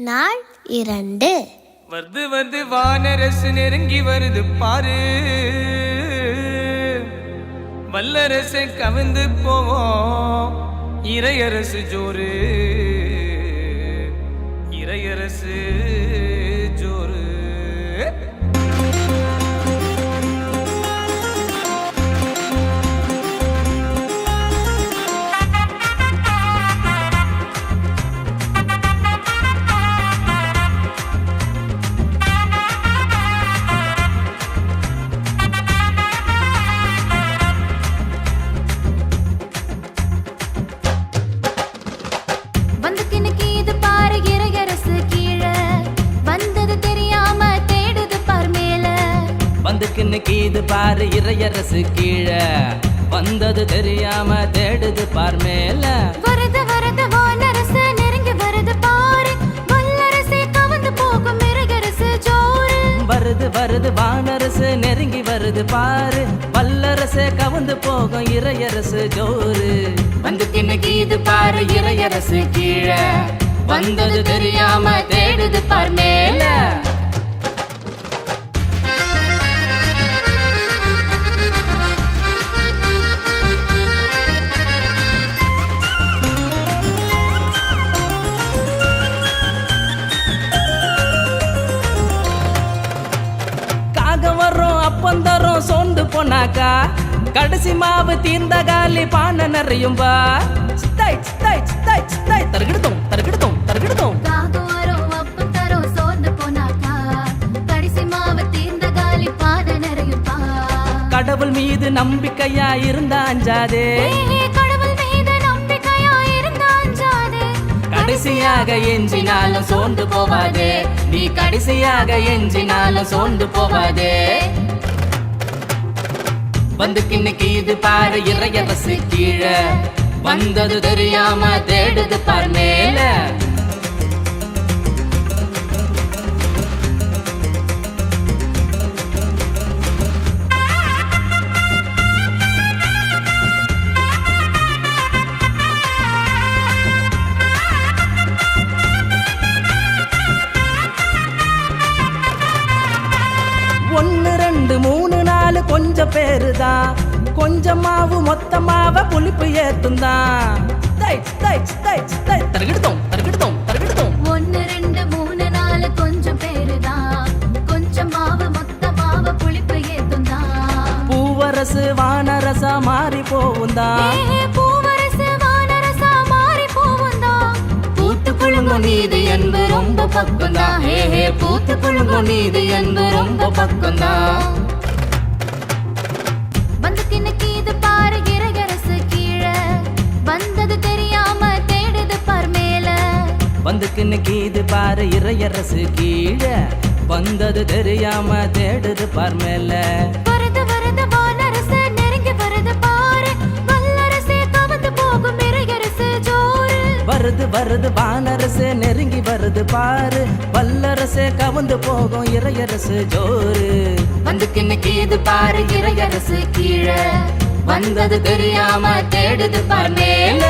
நாள் இரண்டு. வருது வருது வானரசு நெருங்கி வருது பாரு. வல்லரசை கவிந்து போவோம். இறையரசு ஜோறு இறையரசு. வந்துக்குன்னு கீது பாரு இறையரசு கீழே. வந்தது தெரியாம தேடுது பார் மேல. வருது வருது வானரசு நெருங்கி வருது பாரு. வல்லரசே கவந்து போகும் இறையரசு ஜோறு வருது வருது வானரசு நெருங்கி வருது பாரு. வல்லரசு கவுந்து போகும் இறையரசு ஜோறு வந்துக்குன்னு கீது பாரு இறையரசு கீழே. வந்தது தெரியாம தேடுது பார் மேல. அப்பந்தரும் சோர்ந்து போனாக்கா? கடைசி மாவு தீர்ந்த காலி பானை நிறையும்பா சித்தாய் சித்தாய் சித்தாய் சித்தாய். தருகிடுதோம் தருகிடுதோம் தருகிடுதோம். நிறையும் பா. கடவுள் மீது நம்பிக்கையா இருந்த அஞ்சாதே. கடைசியாக எஞ்சினாலும் சோர்ந்து போவாதே. நீ கடைசியாக எஞ்சினாலும் சோர்ந்து போவாதே. வந்து கிண்ணுக்கு இது பாரு இறையரசு கீழே. வந்தது தெரியாம தேடுது பார் மேல. கொஞ்சம் பேருதான். கொஞ்சம் மாவு மொத்தமாவ புளிப்பு ஏத்தும் தான் தருகிடுதோம் தருகிடுதோம் தருகிடுதோம் ஒன்னு ரெண்டு மூணு நாலு கொஞ்சம் பேருதான். கொஞ்சம் மாவு மொத்த மாவு புளிப்பு ஏத்தும் தான் பூவரசு வானரசா மாறி தான் தான் பூத்து குழுங்கும் நீதி என்பது ரொம்ப பக்கம் தான் ஹே ஹே பூத்து குழுங்கும் நீதி என்பது ரொம்ப பக்கம் தான் வந்து கிணக்கி இது பாரு இறையரசு கீழே. வந்தது தெரியாம தேடுது பார் மேல வருது வானரசு நெருங்கி வருது பாரு. வல்லரசு கவுந்து போகும் இறையரசு ஜோறு வந்துக்குன்னு கீது பாரு இறையரசு கீழே. வந்தது தெரியாம தேடுது பார் மேல.